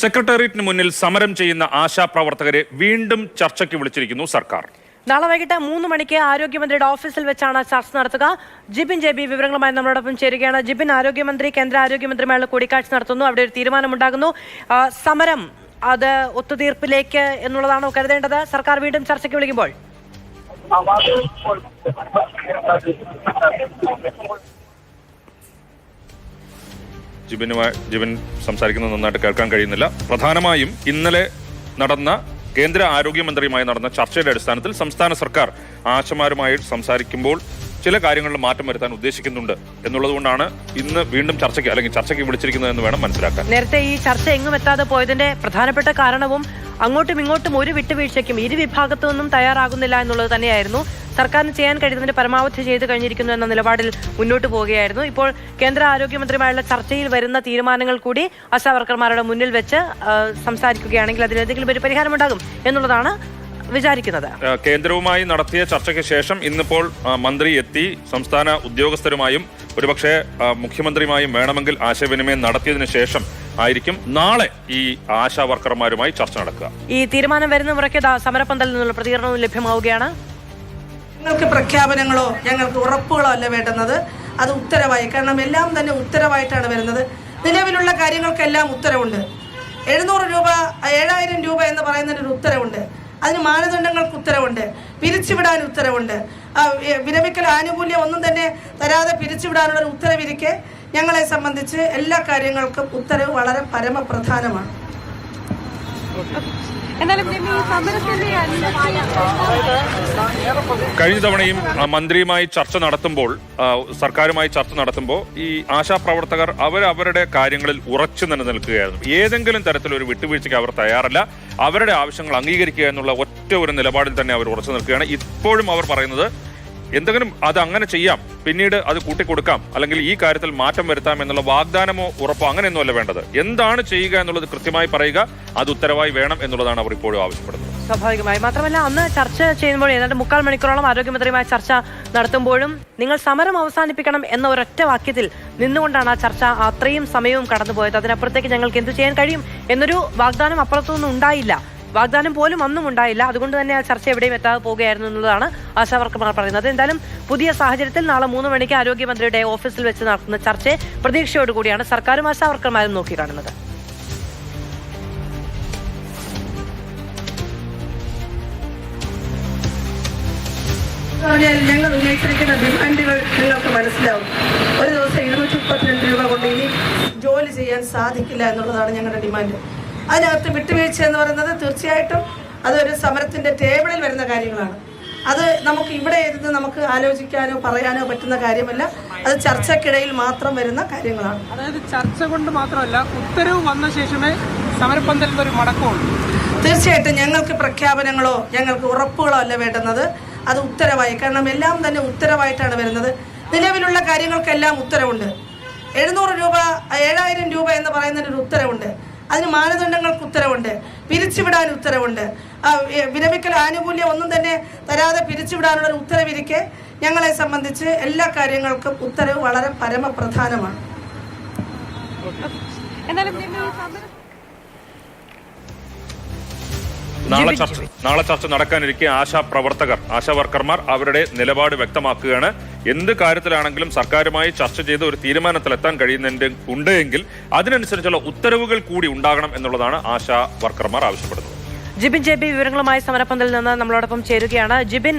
സെക്രട്ടേറിയറ്റിന് മുന്നിൽ സമരം ചെയ്യുന്ന ആശാപ്രവർത്തകരെ വീണ്ടും ചർച്ചയ്ക്ക് വിളിച്ചിരിക്കുന്നു സർക്കാർ. നാളെ വൈകിട്ട് മൂന്ന് മണിക്ക് ആരോഗ്യമന്ത്രിയുടെ ഓഫീസിൽ വെച്ചാണ് ചർച്ച നടത്തുക. ജിബിൻ ജെ ബി വിവരങ്ങളുമായി നമ്മളോടൊപ്പം ചേരുകയാണ്. ജിബിൻ ആരോഗ്യമന്ത്രി കേന്ദ്ര ആരോഗ്യമന്ത്രിയുമായുള്ള കൂടിക്കാഴ്ച നടത്തുന്നു. അവിടെ ഒരു തീരുമാനമുണ്ടാകുന്നു. സമരം അത് ഒത്തുതീർപ്പിലേക്ക് എന്നുള്ളതാണോ കരുതേണ്ടത്? സർക്കാർ വീണ്ടും ചർച്ചയ്ക്ക് വിളിക്കുമ്പോൾ. ജിബിനുമായി ജിബിൻ സംസാരിക്കുന്നത് നന്നായിട്ട് കേൾക്കാൻ കഴിയുന്നില്ല. പ്രധാനമായും ഇന്നലെ നടന്ന കേന്ദ്ര ആരോഗ്യമന്ത്രിയുമായി നടന്ന ചർച്ചയുടെ അടിസ്ഥാനത്തിൽ സംസ്ഥാന സർക്കാർ ആശമാരുമായി സംസാരിക്കുമ്പോൾ ചില കാര്യങ്ങളിൽ മാറ്റം വരുത്താൻ ഉദ്ദേശിക്കുന്നുണ്ട് എന്നുള്ളതുകൊണ്ടാണ് ഇന്ന് വീണ്ടും ചർച്ചയ്ക്ക് അല്ലെങ്കിൽ ചർച്ചയ്ക്ക് വിളിച്ചിരിക്കുന്നത് എന്ന് വേണം മനസ്സിലാക്കാൻ. നേരത്തെ ഈ ചർച്ച എങ്ങും എത്താതെ പോയതിന്റെ പ്രധാനപ്പെട്ട കാരണവും അങ്ങോട്ടും ഇങ്ങോട്ടും ഒരു വിട്ടുവീഴ്ചയ്ക്കും ഇരു വിഭാഗത്തു നിന്നും തയ്യാറാകുന്നില്ല എന്നുള്ളത് തന്നെയായിരുന്നു. സർക്കാരിന് ചെയ്യാൻ കഴിയുന്നതിന്റെ പരമാവധി ചെയ്തു കഴിഞ്ഞിരിക്കുന്നു എന്ന നിലപാടിൽ മുന്നോട്ട് പോവുകയായിരുന്നു. ഇപ്പോൾ കേന്ദ്ര ആരോഗ്യമന്ത്രിയുമായുള്ള ചർച്ചയിൽ വരുന്ന തീരുമാനങ്ങൾ കൂടി ആശാവർക്കർമാരുടെ മുന്നിൽ വെച്ച് സംസാരിക്കുകയാണെങ്കിൽ അതിലെന്തെങ്കിലും ഒരു പരിഹാരമുണ്ടാകും എന്നുള്ളതാണ് വിചാരിക്കുന്നത്. കേന്ദ്രവുമായി നടത്തിയ ചർച്ചയ്ക്ക് ശേഷം ഇന്നിപ്പോൾ മന്ത്രി എത്തി. സംസ്ഥാന ഉദ്യോഗസ്ഥരുമായും ഒരുപക്ഷെ മുഖ്യമന്ത്രിയുമായും വേണമെങ്കിൽ ആശയവിനിമയം നടത്തിയതിനു ശേഷം ആയിരിക്കും നാളെ ഈ ആശാ വർക്കർമാരുമായി ചർച്ച നടക്കുക. ഈ തീരുമാനം വരുന്ന മുറയ്ക്ക് സമരപന്തലിൽ സമരപ്പന്തലിൽ നിന്നുള്ള പ്രതികരണവും ലഭ്യമാവുകയാണ്. ഞങ്ങൾക്ക് പ്രഖ്യാപനങ്ങളോ ഞങ്ങൾക്ക് ഉറപ്പുകളോ അല്ല വേണ്ടുന്നത്. അത് ഉത്തരവായി. കാരണം എല്ലാം തന്നെ ഉത്തരവായിട്ടാണ് വരുന്നത്. നിലവിലുള്ള കാര്യങ്ങൾക്കെല്ലാം ഉത്തരവുണ്ട്. എഴുന്നൂറ് രൂപ ഏഴായിരം രൂപ എന്ന് പറയുന്നതിന് ഒരു ഉത്തരവുണ്ട്. അതിന് മാനദണ്ഡങ്ങൾക്ക് ഉത്തരവുണ്ട്. പിരിച്ചുവിടാൻ ഉത്തരവുണ്ട്. വിരമിക്കൽ ആനുകൂല്യം ഒന്നും തന്നെ തരാതെ പിരിച്ചുവിടാനുള്ള ഉത്തരവിരിക്കെ ഞങ്ങളെ സംബന്ധിച്ച് എല്ലാ കാര്യങ്ങൾക്കും ഉത്തരവ് വളരെ പരമപ്രധാനമാണ്. കഴിഞ്ഞ തവണയും മന്ത്രിയുമായി ചർച്ച നടത്തുമ്പോൾ സർക്കാരുമായി ചർച്ച നടത്തുമ്പോൾ ഈ ആശാപ്രവർത്തകർ അവരവരുടെ കാര്യങ്ങളിൽ ഉറച്ചു തന്നെ നിൽക്കുകയായിരുന്നു ഏതെങ്കിലും തരത്തിലൊരു വിട്ടുവീഴ്ചയ്ക്ക് അവർ തയ്യാറല്ല. അവരുടെ ആവശ്യങ്ങൾ അംഗീകരിക്കുക എന്നുള്ള ഒറ്റ ഒരു നിലപാടിൽ തന്നെ അവർ ഉറച്ചു നിൽക്കുകയാണ്. ഇപ്പോഴും അവർ പറയുന്നത് എന്തെങ്കിലും അത് അങ്ങനെ ചെയ്യാം പിന്നീട് അത് കൂട്ടിക്കൊടുക്കാം അല്ലെങ്കിൽ ഈ കാര്യത്തിൽ മാറ്റം വരുത്താം എന്നുള്ള വാഗ്ദാനമോ ഉറപ്പോ അങ്ങനെയൊന്നുമല്ല വേണ്ടത്. എന്താണ് ചെയ്യുക എന്നുള്ളത് കൃത്യമായി പറയുക അത് ഉത്തരവായി വേണം എന്നുള്ളതാണ് അവർ ഇപ്പോഴും ആവശ്യപ്പെടുന്നത്. സ്വാഭാവികമായി. മാത്രമല്ല അന്ന് ചർച്ച ചെയ്യുമ്പോൾ ഏതാണ്ട് മുക്കാൽ മണിക്കൂറോളം ആരോഗ്യമന്ത്രിയുമായി ചർച്ച നടത്തുമ്പോഴും നിങ്ങൾ സമരം അവസാനിപ്പിക്കണം എന്ന ഒരൊറ്റ വാക്യത്തിൽ നിന്നുകൊണ്ടാണ് ആ ചർച്ച അത്രയും സമയവും കടന്നുപോയത്. അതിനപ്പുറത്തേക്ക് ഞങ്ങൾക്ക് എന്ത് ചെയ്യാൻ കഴിയും എന്നൊരു വാഗ്ദാനം അപ്പുറത്തുനിന്നും ഉണ്ടായില്ല. വാഗ്ദാനം പോലും അന്നും ഉണ്ടായില്ല. അതുകൊണ്ട് തന്നെ ആ ചർച്ച എവിടെയും എത്താതെ പോവുകയായിരുന്നു എന്നുള്ളതാണ് ആശാവർക്കർമാർ പറയുന്നത്. എന്തായാലും പുതിയ സാഹചര്യത്തിൽ നാളെ മൂന്ന് മണിക്ക് ആരോഗ്യമന്ത്രിയുടെ ഓഫീസിൽ വെച്ച് നടത്തുന്ന ചർച്ചയെ പ്രതീക്ഷയോടുകൂടിയാണ് സർക്കാരും ആശാവർക്കർമാരും നോക്കി കാണുന്നത് ഞങ്ങൾ ഉന്നയിച്ചിരിക്കുന്ന ഡിമാൻഡുകൾ നിങ്ങൾക്ക് മനസ്സിലാവും. ഒരു ദിവസം ഇരുന്നൂറ്റി മുപ്പത്തിരണ്ട് രൂപ കൊണ്ട് ഇനി ജോലി ചെയ്യാൻ സാധിക്കില്ല എന്നുള്ളതാണ് ഞങ്ങളുടെ ഡിമാൻഡ്. അതിനകത്ത് വിട്ടുവീഴ്ച എന്ന് പറയുന്നത് തീർച്ചയായിട്ടും അതൊരു സമരത്തിന്റെ ടേബിളിൽ വരുന്ന കാര്യങ്ങളാണ്. അത് നമുക്ക് ഇവിടെ ഇരുന്ന് നമുക്ക് ആലോചിക്കാനോ പറയാനോ പറ്റുന്ന കാര്യമല്ല. അത് ചർച്ചക്കിടയിൽ മാത്രം വരുന്ന കാര്യങ്ങളാണ്. അതായത് ചർച്ച കൊണ്ട് മാത്രമല്ല ഉത്തരവ് വന്ന ശേഷമേ സമരപ്പന്തലിൽ ഒരു മടക്കമുള്ളൂ. തീർച്ചയായിട്ടും ഞങ്ങൾക്ക് പ്രഖ്യാപനങ്ങളോ ഞങ്ങൾക്ക് ഉറപ്പുകളോ അല്ല വേണ്ടുന്നത്. അത് ഉത്തരവായി. കാരണം എല്ലാം തന്നെ ഉത്തരവായിട്ടാണ് വരുന്നത്. നിലവിലുള്ള കാര്യങ്ങൾക്കെല്ലാം ഉത്തരവുണ്ട്. എഴുന്നൂറ് രൂപ ഏഴായിരം രൂപ എന്ന് പറയുന്നതിന് ഒരു ഉത്തരവുണ്ട്. അതിന് മാനദണ്ഡങ്ങൾക്ക് ഉത്തരവുണ്ട്. പിരിച്ചുവിടാൻ ഉത്തരവുണ്ട്. വിരമിക്കൽ ആനുകൂല്യം ഒന്നും തന്നെ തരാതെ പിരിച്ചുവിടാനുള്ള ഒരു ഉത്തരവിരിക്കെ ഞങ്ങളെ സംബന്ധിച്ച് എല്ലാ കാര്യങ്ങൾക്കും ഉത്തരവ് വളരെ പരമപ്രധാനമാണ്. നാളെ ചർച്ച നാളെ ചർച്ച നടക്കാനിരിക്കെ ആശാ പ്രവർത്തകർ ആശാ വർക്കർമാർ അവരുടെ നിലപാട് വ്യക്തമാക്കുകയാണ്. എന്ത് കാര്യത്തിലാണെങ്കിലും സർക്കാരുമായി ചർച്ച ചെയ്ത് ഒരു തീരുമാനത്തിലെത്താൻ കഴിയുന്നതിന്റെ ഉണ്ട് എങ്കിൽ അതിനനുസരിച്ചുള്ള ഉത്തരവുകൾ കൂടി ഉണ്ടാകണം എന്നുള്ളതാണ് ആശാ വർക്കർമാർ ആവശ്യപ്പെടുന്നത്. ജിബിൻ ജെ ബി വിവരങ്ങളുമായി സമരപ്പന്തലിൽ നിന്ന് നമ്മളോടൊപ്പം ചേരുകയാണ്. ജിബിൻ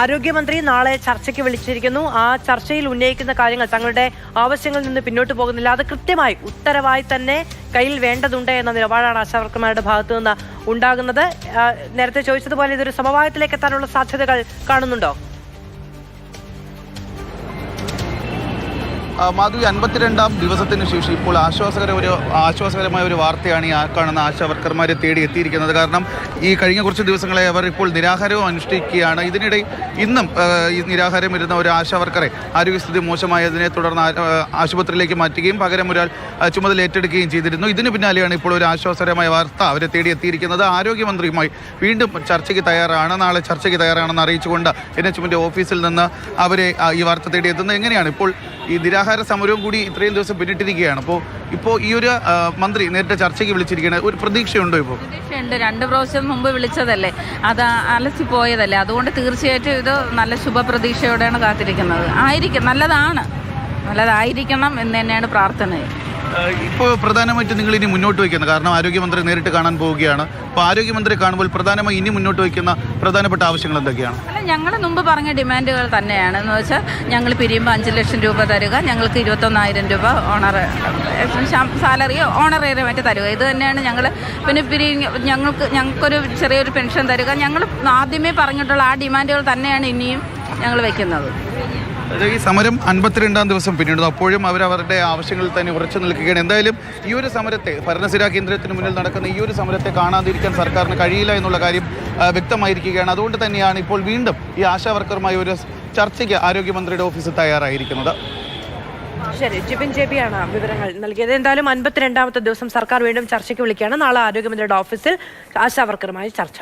ആരോഗ്യമന്ത്രി നാളെ ചർച്ചയ്ക്ക് വിളിച്ചിരിക്കുന്നു. ആ ചർച്ചയിൽ ഉന്നയിക്കുന്ന കാര്യങ്ങൾ തങ്ങളുടെ ആവശ്യങ്ങളിൽ നിന്ന് പിന്നോട്ട് പോകുന്നില്ല. അത് കൃത്യമായി ഉത്തരവായി തന്നെ കയ്യിൽ വേണ്ടതുണ്ട് എന്ന നിലപാടാണ് ആശാവർക്കർമാരുടെ ഭാഗത്തു നിന്ന് ഉണ്ടാകുന്നത്. നേരത്തെ ചോദിച്ചതുപോലെ ഇതൊരു സമവായത്തിലേക്ക് എത്താനുള്ള സാധ്യതകൾ കാണുന്നുണ്ടോ? മാധവി അൻപത്തിരണ്ടാം ദിവസത്തിന് ശേഷം ഇപ്പോൾ ആശ്വാസകര ഒരു ആശ്വാസകരമായ ഒരു വാർത്തയാണ് ഈ കാണുന്ന ആശാ വർക്കർമാരെ തേടി എത്തിയിരിക്കുന്നത്. കാരണം ഈ കഴിഞ്ഞ കുറച്ച് ദിവസങ്ങളെ അവർ ഇപ്പോൾ നിരാഹാരവും അനുഷ്ഠിക്കുകയാണ്. ഇതിനിടെ ഇന്നും ഈ നിരാഹാരം ഇരുന്ന ഒരു ആശാ വർക്കറെ ആരോഗ്യസ്ഥിതി മോശമായതിനെ തുടർന്ന് ആശുപത്രിയിലേക്ക് മാറ്റുകയും പകരം ഒരാൾ ചുമതല ഏറ്റെടുക്കുകയും ചെയ്തിരുന്നു. ഇതിന് പിന്നാലെയാണ് ഇപ്പോൾ ഒരു ആശ്വാസകരമായ വാർത്ത അവരെ തേടി എത്തിയിരിക്കുന്നത്. ആരോഗ്യമന്ത്രിയുമായി വീണ്ടും ചർച്ചയ്ക്ക് തയ്യാറാണ്. നാളെ ചർച്ചയ്ക്ക് തയ്യാറാണെന്ന് അറിയിച്ചുകൊണ്ട് എൻ എച്ച് ഓഫീസിൽ നിന്ന് അവരെ ഈ വാർത്ത തേടി എത്തുന്നത്. എങ്ങനെയാണ് ഇപ്പോൾ ഈ നിരാഹാര സമരവും കൂടി ഇത്രയും ദിവസം പിന്നിട്ടിരിക്കുകയാണ്. അപ്പോൾ ഇപ്പോൾ ഈ ഒരു മന്ത്രി നേരിട്ട് ചർച്ചയ്ക്ക് വിളിച്ചിരിക്കുകയാണ്. ഒരു പ്രതീക്ഷയുണ്ടോ ഇപ്പോൾ പ്രതീക്ഷയുണ്ട്. രണ്ട് പ്രാവശ്യം മുമ്പ് വിളിച്ചതല്ലേ? അത് അലസി പോയതല്ലേ? അതുകൊണ്ട് തീർച്ചയായിട്ടും ഇത് നല്ല ശുഭപ്രതീക്ഷയോടെയാണ് കാത്തിരിക്കുന്നത്. ആയിരിക്കും നല്ലതാണ്. നല്ലതായിരിക്കണം എന്ന് തന്നെയാണ് പ്രാർത്ഥന ഇപ്പോൾ പ്രധാനമായിട്ടും നിങ്ങൾ ഇനി മുന്നോട്ട് വയ്ക്കുന്നത് കാരണം ആരോഗ്യമന്ത്രി നേരിട്ട് കാണാൻ പോവുകയാണ്. അപ്പോൾ ആരോഗ്യമന്ത്രി കാണുമ്പോൾ പ്രധാനമായി ഇനി മുന്നോട്ട് വയ്ക്കുന്ന പ്രധാനപ്പെട്ട ആവശ്യങ്ങൾ എന്തൊക്കെയാണ്? അല്ല ഞങ്ങൾ മുമ്പ് പറഞ്ഞ ഡിമാൻഡുകൾ തന്നെയാണ് എന്ന് വെച്ചാൽ ഞങ്ങൾ പിരിയുമ്പോൾ അഞ്ച് ലക്ഷം രൂപ തരിക ഞങ്ങൾക്ക് ഇരുപത്തൊന്നായിരം രൂപ ഓണർ സാലറിയോ ഓണറേറിയമായിട്ട് തരിക. ഇത് തന്നെയാണ് ഞങ്ങൾ പിന്നെ പിരി ഞങ്ങൾക്ക് ഞങ്ങൾക്കൊരു ചെറിയൊരു പെൻഷൻ തരിക. ഞങ്ങൾ ആദ്യമേ പറഞ്ഞിട്ടുള്ള ആ ഡിമാൻഡുകൾ തന്നെയാണ് ഇനിയും ഞങ്ങൾ വെക്കുന്നത് അത് ഈ സമരം അൻപത്തിരണ്ടാം ദിവസം പിന്നീട് അപ്പോഴും അവർ അവരുടെ ആവശ്യങ്ങളിൽ തന്നെ ഉറച്ചു നിൽക്കുകയാണ്. എന്തായാലും ഈ ഒരു സമരത്തെ ഭരണസിരാ കേന്ദ്രത്തിന് മുന്നിൽ നടക്കുന്ന ഈ ഒരു സമരത്തെ കാണാതിരിക്കാൻ സർക്കാരിന് കഴിയില്ല എന്നുള്ള കാര്യം വ്യക്തമായിരിക്കുകയാണ്. അതുകൊണ്ട് തന്നെയാണ് ഇപ്പോൾ വീണ്ടും ഈ ആശാ വർക്കറുമായി ഒരു ചർച്ചയ്ക്ക് ആരോഗ്യമന്ത്രിയുടെ ഓഫീസ് തയ്യാറായിരിക്കുന്നത്. ശരി ജിബിൻ ജെ ആണ് വിവരങ്ങൾ നൽകിയത്. എന്തായാലും അൻപത്തിരണ്ടാമത്തെ ദിവസം സർക്കാർ വീണ്ടും ചർച്ചയ്ക്ക് വിളിക്കുകയാണ്. നാളെ ആരോഗ്യമന്ത്രിയുടെ ഓഫീസിൽ ആശാവർക്കറുമായി ചർച്ച.